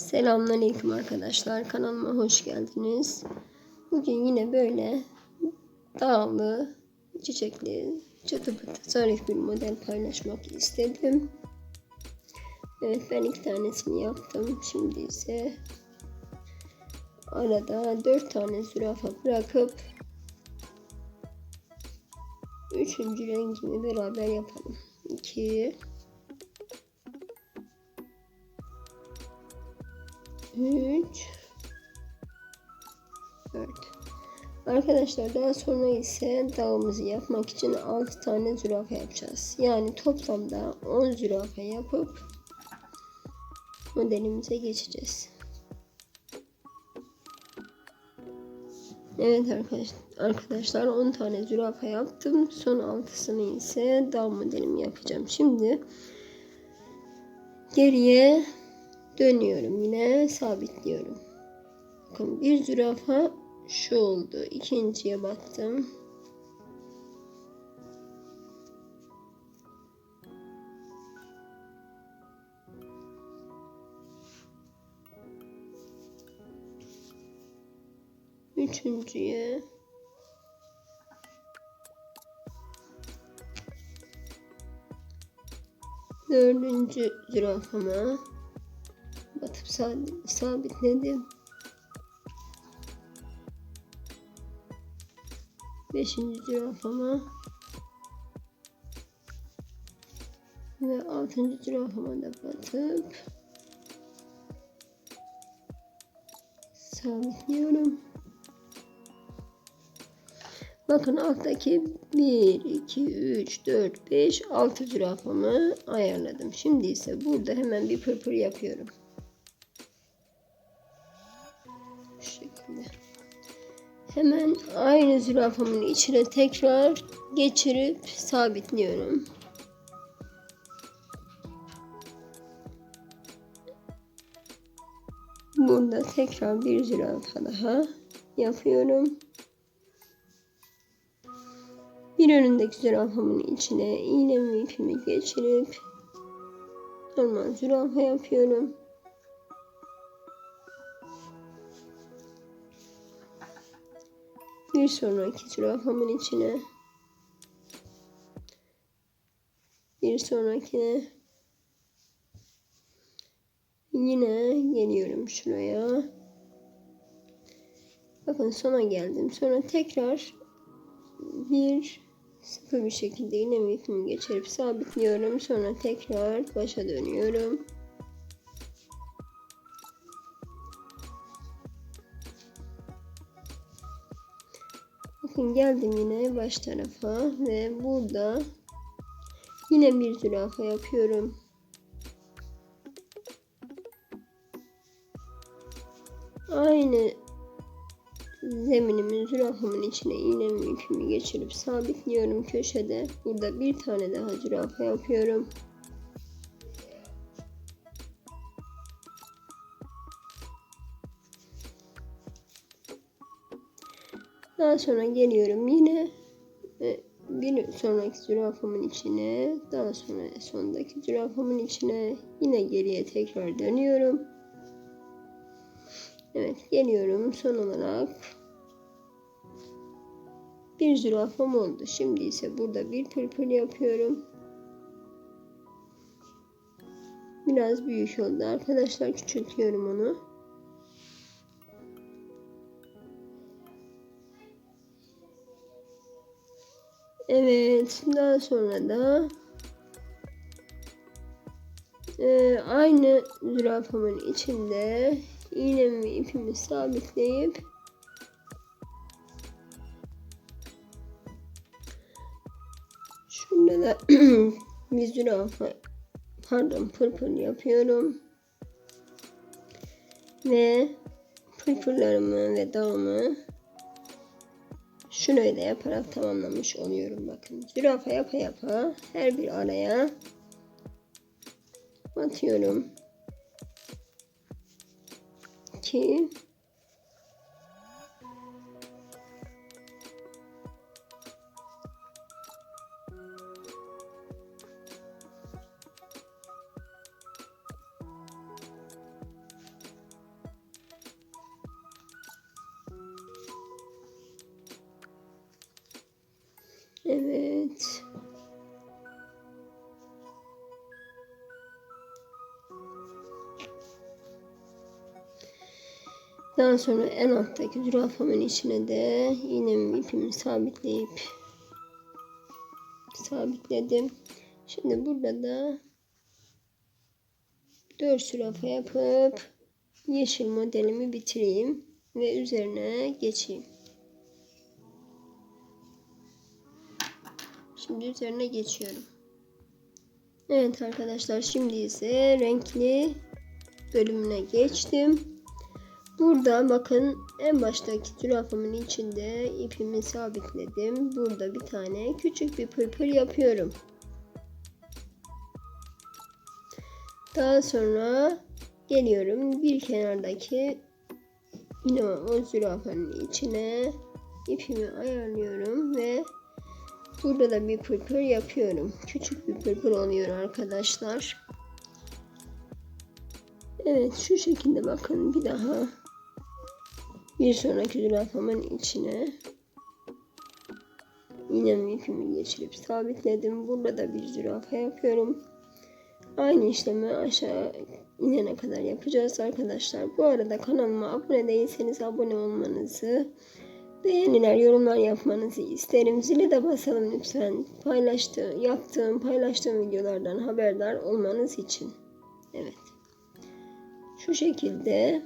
Selamünaleyküm arkadaşlar. Kanalıma hoş geldiniz. Bugün yine böyle dağlı, çiçekli, çıtı pıtı zarif bir model paylaşmak istedim. Evet ben iki tanesini yaptım. Şimdi ise arada dört tane zürafa bırakıp üçüncü rengimi beraber yapalım. 2 3 4 Arkadaşlar daha sonra ise dağımızı yapmak için 6 tane zürafa yapacağız. Yani toplamda 10 zürafa yapıp modelimize geçeceğiz. Evet arkadaşlar, arkadaşlar 10 tane zürafa yaptım. Son 6'sını ise dağ modelimi yapacağım. Şimdi geriye dönüyorum yine sabitliyorum. Bakın bir zürafa şu oldu. İkinciye battım. Üçüncüye dördüncü zürafama sabitledim. Beşinci zürafama ve altıncı zürafama da batıp sabitliyorum. Bakın alttaki 1, 2, 3, 4, 5, 6 zürafamı ayarladım. Şimdi ise burada hemen bir pırpır yapıyorum. Hemen aynı zürafamın içine tekrar geçirip sabitliyorum. Burada tekrar bir zürafa daha yapıyorum. Bir önündeki zürafamın içine iğnemi ipimi geçirip normal zürafa yapıyorum. Bir sonraki zürafamın içine bir sonrakine yine geliyorum şuraya. Bakın sona geldim. Sonra tekrar bir sıkı bir şekilde iğnemi ipimi geçirip sabitliyorum. Sonra tekrar başa dönüyorum. Bakın geldim yine baş tarafa ve burada yine bir zürafa yapıyorum. Aynı zeminimin zürafamın içine iğnemi ipimi geçirip sabitliyorum köşede. Burada bir tane daha zürafa yapıyorum. Daha sonra geliyorum yine e, bir sonraki zürafamın içine, daha sonra sondaki zürafamın içine yine geriye tekrar dönüyorum. Evet geliyorum son olarak bir zürafam oldu. Şimdi ise burada bir pırpır yapıyorum. Biraz büyük oldu arkadaşlar küçültüyorum onu. Evet. Daha sonra da e, aynı zürafamın içinde iğnemi ipimi sabitleyip şurada da bir zürafa pardon pırpır yapıyorum ve pırpırlarımı ve dağımı Şurayı da yaparak tamamlamış oluyorum bakın. Zürafa yapa yapa her bir araya batıyorum. Ki Evet. Daha sonra en alttaki zürafamın içine de iğnemi ipimi sabitleyip sabitledim. Şimdi burada da 4 zürafa yapıp yeşil modelimi bitireyim ve üzerine geçeyim. Şimdi üzerine geçiyorum. Evet arkadaşlar şimdi ise renkli bölümüne geçtim. Burada bakın en baştaki zürafamın içinde ipimi sabitledim. Burada bir tane küçük bir pırpır yapıyorum. Daha sonra geliyorum bir kenardaki yine o zürafanın içine ipimi ayarlıyorum ve burada da bir pırpır yapıyorum. Küçük bir pırpır oluyor arkadaşlar. Evet şu şekilde bakın bir daha bir sonraki zürafamın içine yine ipimi geçirip sabitledim. Burada da bir zürafa yapıyorum. Aynı işlemi aşağı inene kadar yapacağız arkadaşlar. Bu arada kanalıma abone değilseniz abone olmanızı, beğeniler, yorumlar yapmanızı isterim. Zili de basalım lütfen. Paylaştığım, yaptığım, paylaştığım videolardan haberdar olmanız için. Evet. Şu şekilde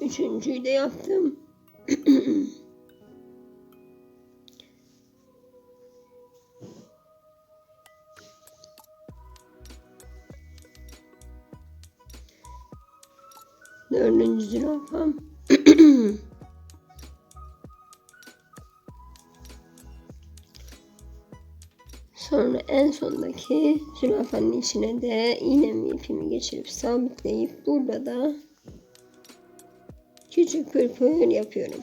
üçüncüyü de yaptım. Dördüncü zürafam. en sondaki zürafanın içine de iğnemi ipimi geçirip sabitleyip burada da küçük pırpır yapıyorum.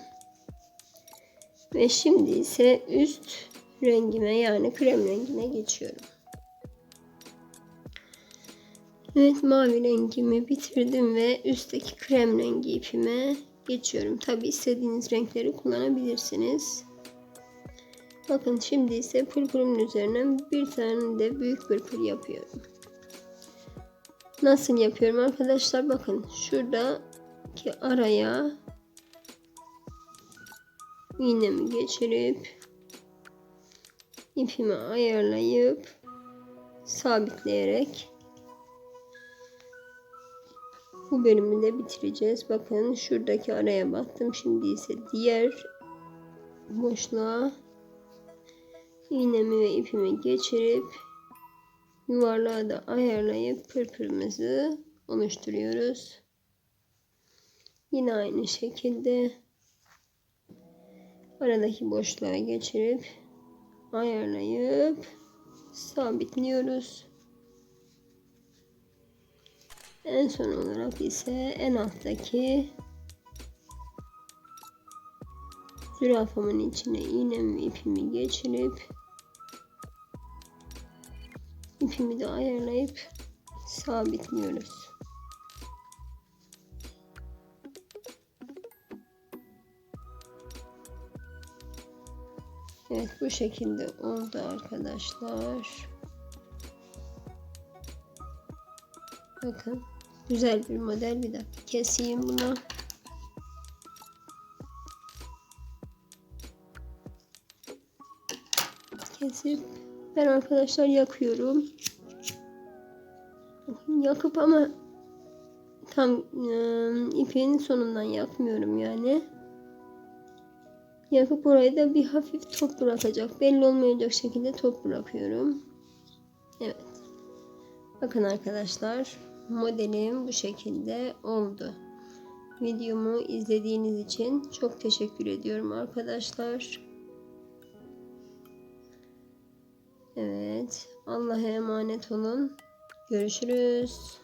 Ve şimdi ise üst rengime yani krem rengine geçiyorum. Evet mavi rengimi bitirdim ve üstteki krem rengi ipime geçiyorum. Tabi istediğiniz renkleri kullanabilirsiniz. Bakın şimdi ise pırpırımın üzerine bir tane de büyük pırpır yapıyorum. Nasıl yapıyorum arkadaşlar? Bakın şuradaki araya iğnemi geçirip ipimi ayarlayıp sabitleyerek bu bölümü de bitireceğiz. Bakın şuradaki araya battım. Şimdi ise diğer boşluğa iğnemi ve ipimi geçirip yuvarlağı da ayarlayıp pırpırımızı oluşturuyoruz. Yine aynı şekilde aradaki boşluğa geçirip ayarlayıp sabitliyoruz. En son olarak ise en alttaki zürafamın içine iğnemi ipimi geçirip ipimi de ayarlayıp sabitliyoruz. Evet bu şekilde oldu arkadaşlar. Bakın güzel bir model bir dakika keseyim bunu. Kesip ben arkadaşlar yakıyorum. Yakıp ama tam e, ipin sonundan yakmıyorum yani. Yakıp orayı da bir hafif top bırakacak. Belli olmayacak şekilde top bırakıyorum. Evet. Bakın arkadaşlar modelim bu şekilde oldu. Videomu izlediğiniz için çok teşekkür ediyorum arkadaşlar. Evet. Allah'a emanet olun. Görüşürüz.